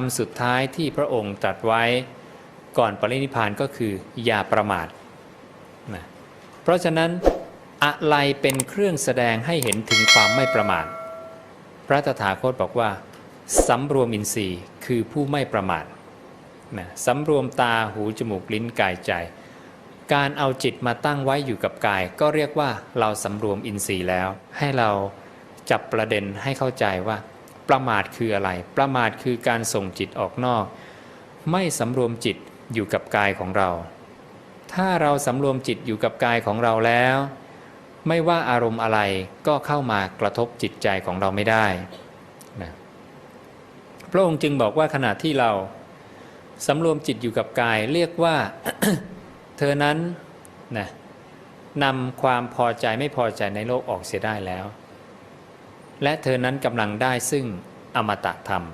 คำสุดท้ายที่พระองค์ตรัสไว้ก่อนปรินิพพานก็คือ อย่าประมาทนะเพราะฉะนั้นอะไรเป็นเครื่องแสดงให้เห็นถึงความไม่ประมาท พระตถาคตบอกว่าสำรวมอินทรีย์คือผู้ไม่ประมาทนะสำรวมตาหูจมูกลิ้นกายใจ การเอาจิตมาตั้งไว้อยู่กับกาย ก็เรียกว่าเราสำรวมอินทรีย์แล้ว ให้เราจับประเด็นให้เข้าใจว่า ประมาทคืออะไร ประมาทคือการส่งจิตออกนอก ไม่สำรวมจิตอยู่กับกายของเรา ถ้าเราสำรวมจิตอยู่กับกายของเราแล้ว ไม่ว่าอารมณ์อะไรก็เข้ามากระทบจิตใจของเราไม่ได้นะพระองค์จึงบอกว่าขณะที่เราสำรวมจิตอยู่กับกายเรียกว่า เธอนั้นนะนำความพอใจไม่พอใจในโลกออกเสียได้แล้ว และเธอนั้นกำลังได้ซึ่งอมตะธรรม